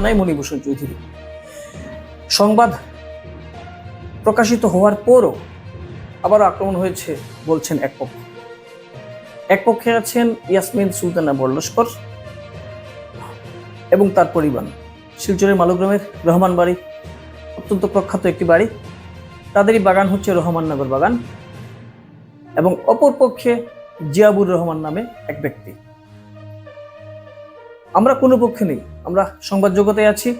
জানায় মণিভূষণ চৌধুরী। সংবাদ প্রকাশিত হওয়ার পরও আবার আক্রমণ হয়েছে বলছেন এক পক্ষ। এক পক্ষে আছেন ইয়াসমিন সুলতানা বরলস্কর এবং তার পরিবার। শিলচরের মালুগ্রামের রহমান বাড়ি, অত্যন্ত প্রখ্যাত একটি বাড়ি। তাদেরই বাগান হচ্ছে রহমাননগর বাগান এবং অপর পক্ষে জিয়াবুর রহমান নামে এক ব্যক্তি। আমরা কোনো পক্ষে নেই। আমরা সংবাদ জগতে আছি।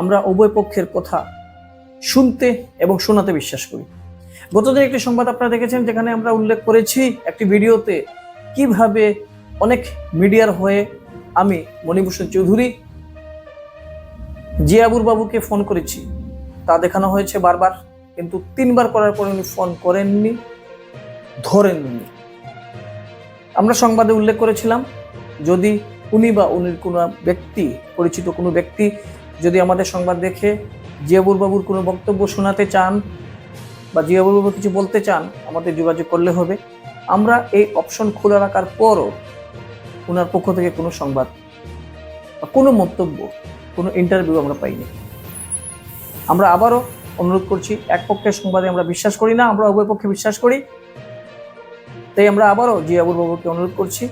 আমরা উভয় পক্ষের কথা শুনতে এবং শোনাতে বিশ্বাস করি। গতদিন একটি সংবাদ আপনারা দেখেছেন যেখানে আমরা উল্লেখ করেছি একটি ভিডিওতে কীভাবে অনেক মিডিয়ার হয়ে আমি মণিভূষণ চৌধুরী, জিয়াবুর বাবুকে ফোন করেছি। তা দেখানো হয়েছে বারবার, কিন্তু তিনবার করার পর উনি ফোন করেননি, ধরেননি। আমরা সংবাদে উল্লেখ করেছিলাম, যদি উনি বা উনির কোনো ব্যক্তি, পরিচিত কোনো ব্যক্তি যদি আমাদের সংবাদ দেখে জিয়াবুর বাবুর কোনো বক্তব্য শোনাতে চান বা জিয়াবুর বাবু কিছু বলতে চান, আমাদের যোগাযোগ করলে হবে। আমরা এই অপশন খোলা রাখার পরও ওনার পক্ষ থেকে কোনো সংবাদ বা কোনো মন্তব্য, কোনো ইন্টারভিউ আমরা পাইনি। আমরা আবারও অনুরোধ করছি, এক পক্ষের সংবাদে আমরা বিশ্বাস করি না, আমরা উভয় পক্ষে বিশ্বাস করি। তাই আমরা আবারও জিয়াবুর বাবুকে অনুরোধ করছি,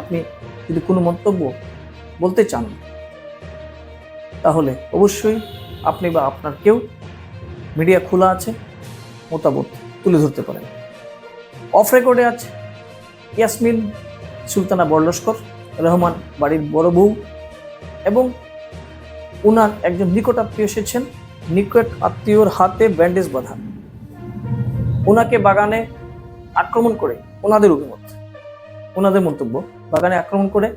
আপনি যদি কোনো মন্তব্য বলতে চান, তাহলে অবশ্যই আপনি বা আপনার কেউ মিডিয়া খোলা আছে, মতামত তুলে ধরতে পারেন। অফ রেকর্ডে আছে ইয়াসমিন সুলতানা বরলস্কর, রহমান বাড়ির বড় বউ এবং ওনার একজন নিকট আত্মীয় এসেছেন, নিকট আত্মীয়র হাতে ব্যান্ডেজ বাঁধা। ওনাকে বাগানে আক্রমণ করে ওনাদের অভিমত ওনাদের মন্তব্য বাগানে আক্রমণ করে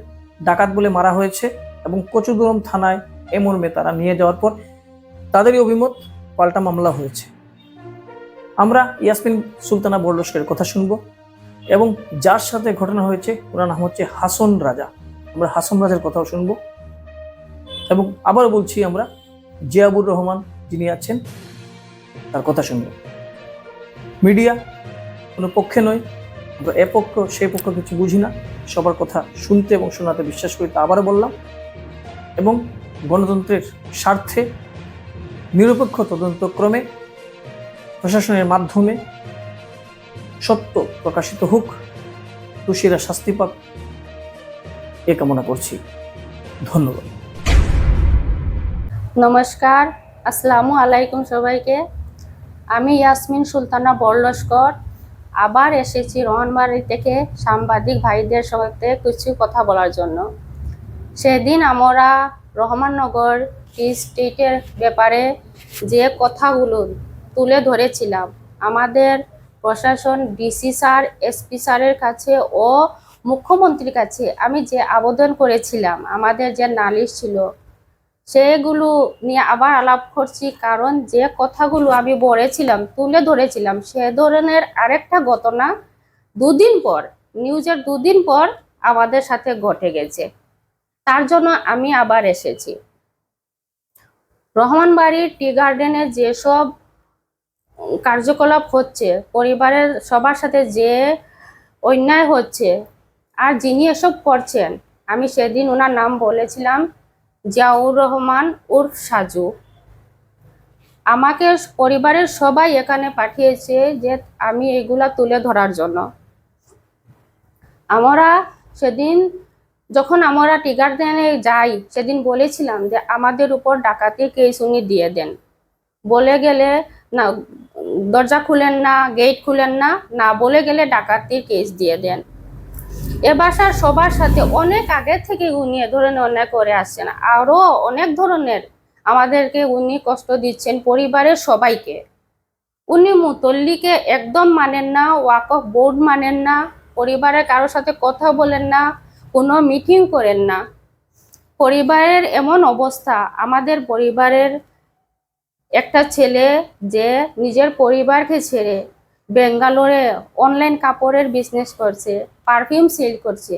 ডাকাত বলে মারা হয়েছে এবং কচুদরম থানায় এ মর্মে তারা নিয়ে যাওয়ার পর তাদেরই অভিমত পাল্টা মামলা হয়েছে। আমরা ইয়াসমিন সুলতানা বরলস্করের কথা শুনব এবং যার সাথে ঘটনা হয়েছে ওনার নাম হচ্ছে হাসন রাজা। আমরা হাসন রাজার কথাও শুনব এবং আবার বলছি আমরা জিয়াবুর রহমান যিনি আছেন তার কথা শুনব। মিডিয়া কোনো পক্ষে নয় আমরা এ পক্ষ, সে পক্ষ কিছু বুঝি না। সবার কথা শুনতে এবং শোনাতে বিশ্বাস করি, তা আবারও বললাম। এবং গণতন্ত্রের স্বার্থে নিরপেক্ষ তদন্তক্রমে প্রশাসনের মাধ্যমে সত্য প্রকাশিত হোক, দোষীরা শাস্তি পাক, এ কামনা করছি। ধন্যবাদ। নমস্কার, আসসালামু আলাইকুম সবাইকে। আমি ইয়াসমিন সুলতানা বড়লস্কর আবার এসেছি রহনবাড়ি থেকে সাংবাদিক ভাইদের সাথে কিছু কথা বলার জন্য। সেদিন আমরা রহমাননগর স্টেটের ব্যাপারে যে কথাগুলো তুলে ধরেছিলাম, আমাদের প্রশাসন, ডিসি স্যার, এসপি স্যারের কাছে ও মুখ্যমন্ত্রীর কাছে আমি যে আবেদন করেছিলাম, আমাদের যে নালিশ ছিল সেগুলো নিয়ে আবার আলাপ করছি, কারণ যে কথাগুলো আমি বলেছিলাম, তুলে ধরেছিলাম, সে ধরনের আরেকটা ঘটনা দুদিন পর, নিউজের দুদিন পর আমাদের সাথে ঘটে গেছে। তার জন্য আমি আবার এসেছি। রহমান বাড়ির টি গার্ডেনে যেসব কার্যকলাপ হচ্ছে, পরিবারের সবার সাথে যে অন্যায় হচ্ছে, আর যিনি এসব করছেন, আমি সেদিন ওনার নাম বলেছিলাম জিয়াউর রহমান উর্ফ সাজু। আমাকে পরিবারের সবাই এখানে পাঠিয়েছে যে আমি এগুলা তুলে ধরার জন্য। আমরা সেদিন, যখন আমরা টিকার দেনে যাই, সেদিন বলেছিলাম যে আমাদের উপর ডাকাতি কেস উনি দিয়ে দেন। বলে গেলে, না, দরজা খুলেন না গেট খুলেন না। না বলে গেলে ডাকাতির কেস দিয়ে দেন। এ বাসার সবার সাথে অনেক আগে থেকে উনি এ ধরনের অন্যায় করে আসছেন। আরও অনেক ধরনের আমাদেরকে উনি কষ্ট দিচ্ছেন পরিবারের সবাইকে। উনি মুতল্লিকে একদম মানেন না, ওয়াকফ বোর্ড মানেন না, পরিবারের কারোর সাথে কথা বলেন না, কোনো মিটিং করেন না। পরিবারের এমন অবস্থা, আমাদের পরিবারের একটা ছেলে যে নিজের পরিবারকে ছেড়ে বেঙ্গালোরে অনলাইন কাপড়ের বিজনেস করছে পারফিউম সেল করছে।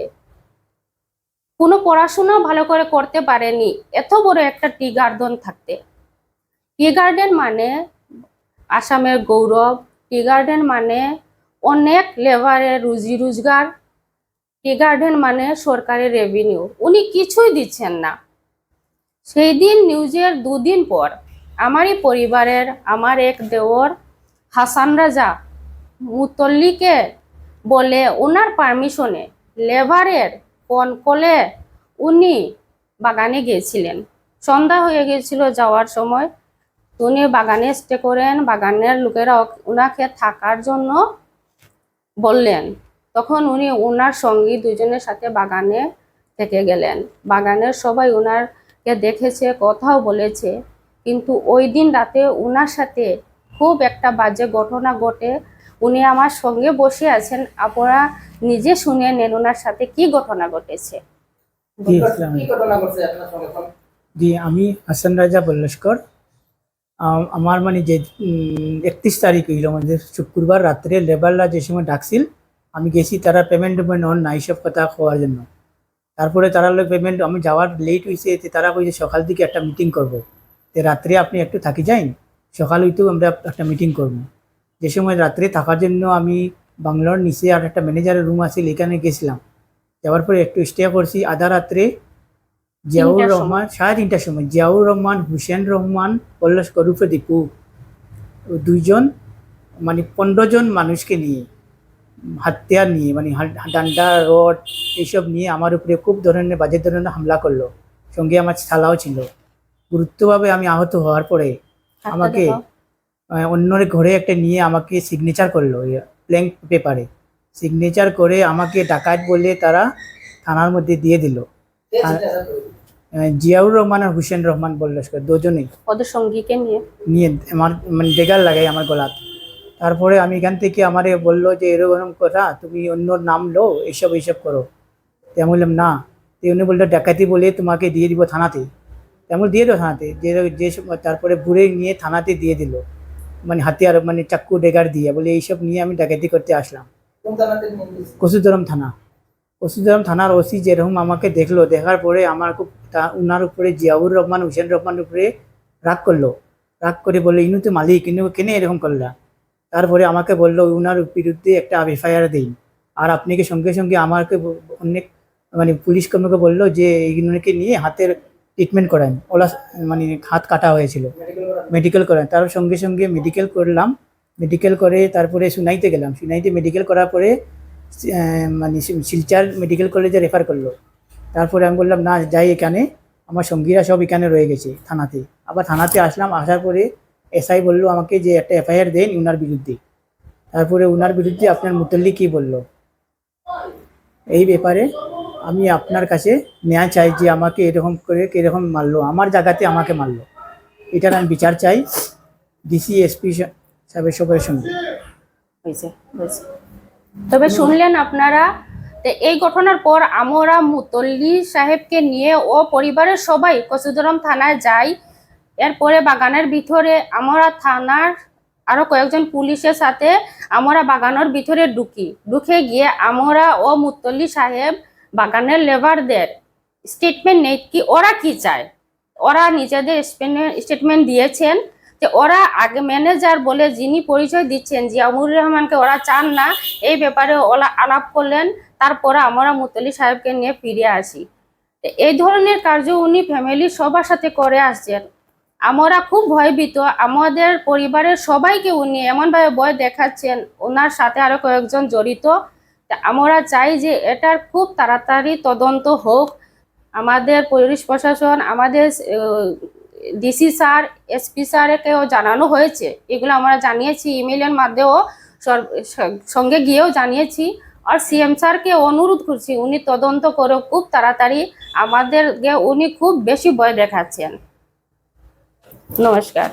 কোনো পড়াশোনা ভালো করে করতে পারেনি, এত বড় একটা টি গার্ডেন থাকতে। টি গার্ডেন মানে আসামের গৌরব। টি গার্ডেন মানে অনেক লেবারের রুজি রোজগার। টি গার্ডেন মানে সরকারের রেভিনিউ উনি কিছুই দিচ্ছেন না। সেই দিন নিউজের দুদিন পর, আমারই পরিবারের, আমার এক দেওর, হাসান রাজা মুতল্লিকে বলে ওনার পারমিশনে লেবারের ফোন কলে উনি বাগানে গিয়েছিলেন। সন্ধ্যা হয়ে গিয়েছিল যাওয়ার সময়। উনি বাগানে স্টে করেন। বাগানের লোকেরা ওনাকে থাকার জন্য বললেন। তখন উনি ওনার সঙ্গী দুজনের সাথে বাগানে থেকে গেলেন। বাগানের সবাই ওনারকে দেখেছে, কথাও বলেছে। কিন্তু ওই দিন রাতে ওনার সাথে খুব একটা বাজে ঘটনা ঘটে। উনি আমার সঙ্গে বসে আছেন। আপনারা নিজে শুনে নেন ওনার সাথে কি ঘটনা ঘটেছে। জি আমি হাসান রাজা বল্লস্কর আমার মানে যে একত্রিশ তারিখ হইল, আমাদের শুক্রবার রাত্রে লেবাররা যে সময় ডাকছিল, আমি গেছি, তারা পেমেন্ট অন না এইসব কথা খাওয়ার জন্য। তারপরে তারা লোক পেমেন্ট আমি যাওয়ার লেট হয়েছে তারা কইছে, সকাল দিকে একটা মিটিং করব। রাত্রে আপনি একটু থাকি যাইন, সকাল হইতেও আমরা একটা মিটিং করব। যে সময় রাত্রে থাকার জন্য আমি বাংলোর নিচে আর একটা ম্যানেজারের রুম আছে এখানে গেছিলাম। যাওয়ার পরে একটু স্টে করছি। আধা রাত্রে জিয়াউর রহমান সাড়ে তিনটার সময় জিয়াউর রহমান হুসেন রহমান পল্লস করুফে দীপু দুইজন মানে পনেরো জন মানুষকে নিয়ে হাতিয়ার নিয়ে মানে ডান্ডা রড এইসব নিয়ে আমার উপরে খুব ধরনের বাজে ধরনের হামলা করল। সঙ্গে আমার ছালাও ছিল। গুরুত্বভাবে আমি আহত হওয়ার পরে আমাকে অন্যের ঘরে একটা নিয়ে আমাকে সিগনেচার করল প্ল্যাঙ্ক পেপারে সিগনেচার করে আমাকে ডাকাত বলে তারা থানার মধ্যে দিয়ে দিল। জিয়াউর রহমান আর হুসেন রহমান বল্লস্কর দুজনেই। ওদের সঙ্গীকে নিয়ে? নিয়ে আমার মানে ডেগার লাগাই আমার গলাত। তারপরে আমি এখান থেকে আমারে বলল যে এরকম কথা তুমি অন্য নাম লো এইসব এইসব করো। আমি বললাম না। তো উনি বলল ডাকাতি বলে তোমাকে দিয়ে দিব থানাতে। তেমন দিয়ে দাও থানাতে। যে যে তারপরে ঘুরে নিয়ে থানাতে দিয়ে দিল। মানে হাতিয়ার মানে চাক্কু ডেগার দিয়ে বলে এইসব নিয়ে আমি ডাকাতি করতে আসলাম। কসুদরম থানা। কসুদরম থানার ওসি যেরকম আমাকে দেখল দেখার পরে আমার খুব তা- উনার উপরে জিয়াউর রহমান হুসেন রহমানের উপরে রাগ করল। রাগ করে বলল ইনু তো মালিক ইনু কেন এরকম করলা? তারপরে আমাকে বলল উনার বিরুদ্ধে একটা এফআইআর দিন। আর আপনি কি সঙ্গে সঙ্গে আমাকে অনেক মানে পুলিশ কর্মীকে বলল যে এইগুলোকে নিয়ে হাতের ট্রিটমেন্ট করান ওলা মানে হাত কাটা হয়েছিল। মেডিকেল করান তার সঙ্গে সঙ্গে মেডিকেল করলাম। মেডিকেল করে তারপরে সুনাইতে গেলাম। সুনাইতে মেডিকেল করার পরে মানে শিলচার মেডিকেল কলেজে রেফার করল। তারপরে আমি বললাম, না, যাই এখানে। আমার সঙ্গীরা সব এখানে রয়ে গেছে থানাতে। আবার থানাতে আসলাম। আসার পরে এসআই বলল আমাকে যে, একটা এফআইআর দেন উনার বিরুদ্ধে। তারপরে উনার বিরুদ্ধে আপনার মুতল্লি কি বলল। এই ব্যাপারে আমি আপনার কাছে ন্যায় চাই যে আমাকে এরকম করে এরকম মারলো, আমার জায়গাতে আমাকে মারলো। এটার আমি বিচার চাই ডিসি এসপি সাহেবের সবার সঙ্গে। তবে শুনলেন আপনারা এই ঘটনার পর আমরা মুতল্লি সাহেবকে নিয়ে ও পরিবারের সবাই কচুদরম থানায় যাই। এরপরে বাগানের ভিতরে আমরা থানার আরও কয়েকজন পুলিশের সাথে আমরা বাগানের ভিতরে ঢুকি। ঢুকে গিয়ে আমরা ও মুতল্লি সাহেব বাগানের লেবারদের স্টেটমেন্ট নেই কি ওরা কি চায়? ওরা নিজেদের স্টেটমেন্ট দিয়েছেন যে ওরা আগে ম্যানেজার বলে যিনি পরিচয় দিচ্ছেন জিয়ামুর রহমানকে ওরা চান না। এই ব্যাপারে ওরা আলাপ করলেন, তারপরে আমরা মুতলি সাহেবকে নিয়ে ফিরে আসি। এই ধরনের কার্য উনি ফ্যামিলি সবার সাথে করে আসছেন। আমরা খুব ভয়ভীত, আমাদের পরিবারের সবাইকে উনি এমনভাবে ভয় দেখাচ্ছেন। ওনার সাথে আরও কয়েকজন জড়িত। আমরা চাই যে এটার খুব তাড়াতাড়ি তদন্ত হোক। আমাদের পুলিশ প্রশাসন, আমাদের ডিসি স্যার, এসপি স্যারকেও জানানো হয়েছে। এগুলো আমরা জানিয়েছি, ইমেলের মাধ্যমেও সঙ্গে গিয়েও জানিয়েছি। আর সিএম স্যারকে অনুরোধ করছি, উনি তদন্ত করে খুব তাড়াতাড়ি আমাদেরকে, উনি খুব বেশি ভয় দেখাচ্ছেন। নমস্কার।